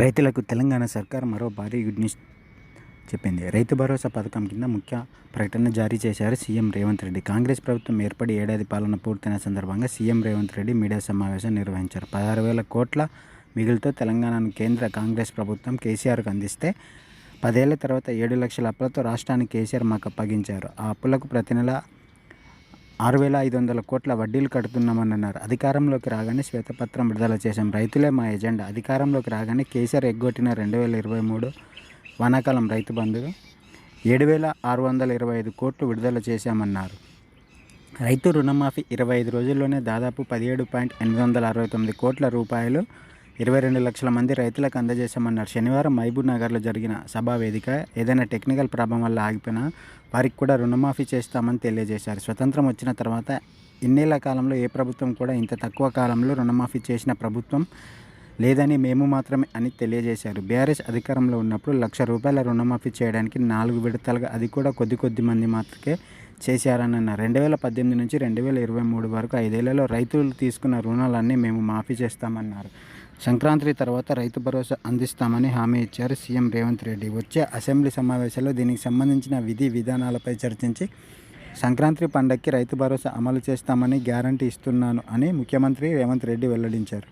రైతులకు తెలంగాణ సర్కార్ మరో భారీ గుడ్ న్యూస్ చెప్పింది. రైతు భరోసా పథకం కింద ముఖ్య ప్రకటన జారీ చేశారు సీఎం రేవంత్ రెడ్డి. కాంగ్రెస్ ప్రభుత్వం ఏర్పడి ఏడాది పాలన పూర్తయిన సందర్భంగా సీఎం రేవంత్ రెడ్డి మీడియా సమావేశం నిర్వహించారు. పదహారు వేల కోట్ల మిగులుతో తెలంగాణను కేంద్ర కాంగ్రెస్ ప్రభుత్వం కేసీఆర్కు అందిస్తే పదేళ్ళ తర్వాత ఏడు లక్షల అప్పులతో రాష్ట్రానికి కేసీఆర్ మాకు అప్పగించారు. ఆ అప్పులకు ప్రతి నెల ఆరు వేల ఐదు వందల కోట్ల వడ్డీలు కడుతున్నామని అన్నారు అధికారంలోకి రాగానే శ్వేతపత్రం విడుదల చేశాం. రైతులే మా ఎజెండా. అధికారంలోకి రాగానే కేసీఆర్ ఎగ్గొట్టిన రెండు వేల ఇరవై మూడు వానాకాలం రైతు బంధుగా ఏడు వేల ఆరు వందల ఇరవై ఐదు కోట్లు విడుదల చేశామన్నారు. రైతు రుణమాఫీ ఇరవై ఐదు రోజుల్లోనే దాదాపు పదిహేడు పాయింట్ ఎనిమిది వందల అరవై తొమ్మిది కోట్ల రూపాయలు ఇరవై రెండు లక్షల మంది రైతులకు అందజేశామన్నారు. శనివారం మహబూబ్ నగర్లో జరిగిన సభా వేదిక ఏదైనా టెక్నికల్ ప్రాబ్లం వల్ల ఆగిపోయినా వారికి కూడా రుణమాఫీ చేస్తామని తెలియజేశారు. స్వతంత్రం వచ్చిన తర్వాత ఇన్నేళ్ళ కాలంలో ఏ ప్రభుత్వం కూడా ఇంత తక్కువ కాలంలో రుణమాఫీ చేసిన ప్రభుత్వం లేదని మేము మాత్రమే అని తెలియజేశారు. బీఆర్ఎస్ అధికారంలో ఉన్నప్పుడు లక్ష రూపాయల రుణమాఫీ చేయడానికి నాలుగు విడతలుగా అది కూడా కొద్ది కొద్ది మంది మాత్రమే చేశారని అన్నారు రెండు వేల పద్దెనిమిది నుంచి రెండు వేల ఇరవై మూడు వరకు ఐదేళ్ళలో రైతులు తీసుకున్న రుణాలన్నీ మేము మాఫీ చేస్తామన్నారు. సంక్రాంతి తర్వాత రైతు భరోసా అందిస్తామని హామీ ఇచ్చారు సీఎం రేవంత్ రెడ్డి. వచ్చే అసెంబ్లీ సమావేశంలో దీనికి సంబంధించిన విధి విధానాలపై చర్చించి సంక్రాంతి పండగకి రైతు భరోసా అమలు చేస్తామని గ్యారంటీ ఇస్తున్నాను అని ముఖ్యమంత్రి రేవంత్ రెడ్డి వెల్లడించారు.